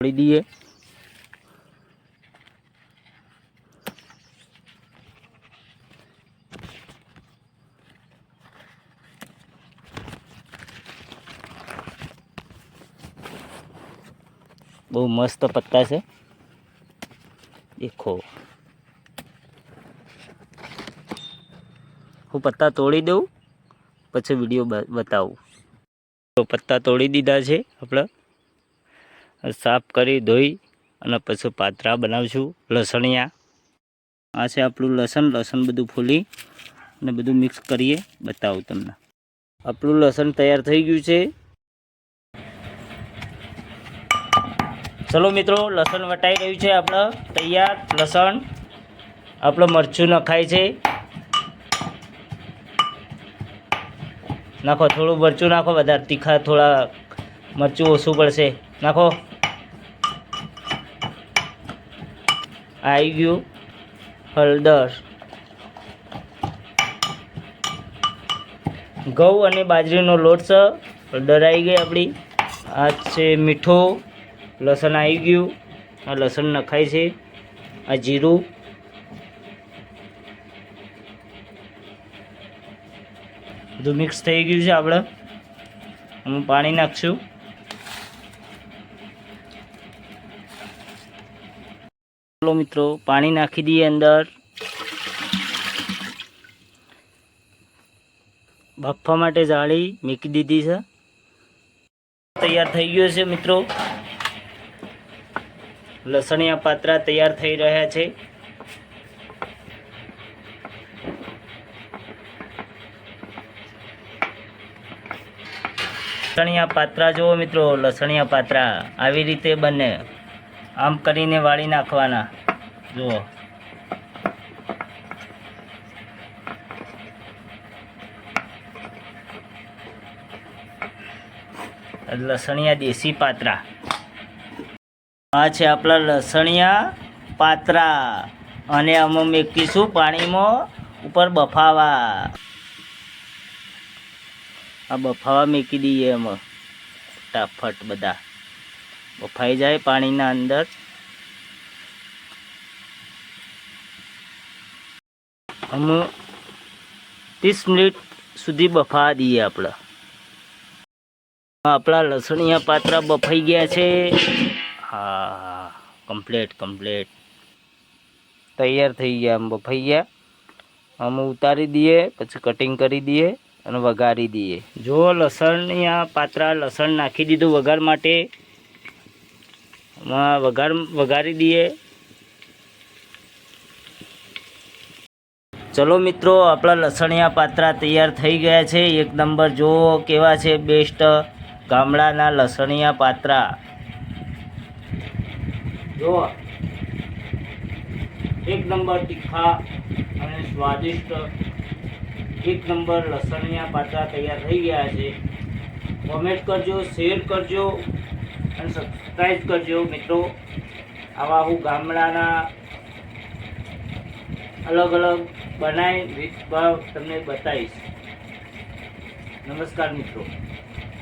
છોડી દઈએ. બહુ મસ્ત પત્તા છે. દેખો. હું પત્તા તોડી દઉં, પછી વીડિયો બતાવું. તો પત્તા તોડી દીધા છે આપણે. સાફ કરી ધોઈ અને પછી પાત્રા બનાવશું, લસણિયા. આ છે આપણું લસણ લસણ બધું ફૂલી અને બધું મિક્સ કરીએ, બતાવું તમને. આપણું લસણ તૈયાર થઈ ગયું છે. ચલો મિત્રો, લસણ વટાઈ રહ્યું છે આપણે. તૈયાર, લસણ. આપણે મરચું નખાય છે. નાખો, થોડું મરચું નાખો, વધારે તીખા થોડા મરચું ઓછું પડશે. નાખો. આવી ગયું હળદર. ઘઉં અને બાજરીનો લોટ છે. હળદર આવી ગઈ આપણી. આ છે મીઠું. લસણ આવી ગયું. આ લસણ નખાય છે. આ જીરું. બધું મિક્સ થઈ ગયું છે આપણે. હું પાણી નાખશું. ચલો મિત્રો, પાણી નાખી દઈએ અંદર. બાફવા માટે જાળી મૂકી દીધી છે. તૈયાર થઈ ગયો છે મિત્રો. લસણિયા પાત્રા તૈયાર થઈ રહ્યા છે. લસણિયા પાત્રા જુઓ મિત્રો, લસણિયા પાત્રા આવી રીતે બને. આમ કરીને વાળી નાખવાના. જુઓ. લસણિયા દેશી પાત્રા. આ છે આપણા લસણિયા પાત્રા. અને અમે મૂકીશું પાણીમાં ઉપર બફાવા. આ બફાવા મૂકી દઈએ અમે ફટાફટ બધા. બફાઈ જાય પાણીના અંદર. અમે ત્રીસ મિનિટ સુધી બફા દઈએ આપણે. આપણા લસણિયા પાત્રા બફાઈ ગયા છે. હા કમ્પ્લેટ કમ્પ્લેટ તૈયાર થઈ ગયા, આમ બફાઈ ગયા. આમ ઉતારી દઈએ, પછી કટિંગ કરી દઈએ અને વઘારી દઈએ. જો લસણિયા પાત્રા લસણ નાખી દીધું વઘાર માટે આમાં વઘાર વઘારી દઈએ. ચલો મિત્રો, આપણા લસણિયા પાત્રા તૈયાર થઈ ગયા છે. એક નંબર જુઓ કેવા છે બેસ્ટ ગામડાના લસણિયા પાત્રા. જો એક નંબર તીખા અને સ્વાદિષ્ટ. એક નંબર લસણિયા પાત્રા તૈયાર થઈ ગયા છે. કોમેન્ટ કરજો શેર કરજો. અને સબસ્ક્રાઈબ કરજો મિત્રો. આવા હું ગામડાના અલગ અલગ બનાવી તમને બતાવીશ. નમસ્કાર મિત્રો.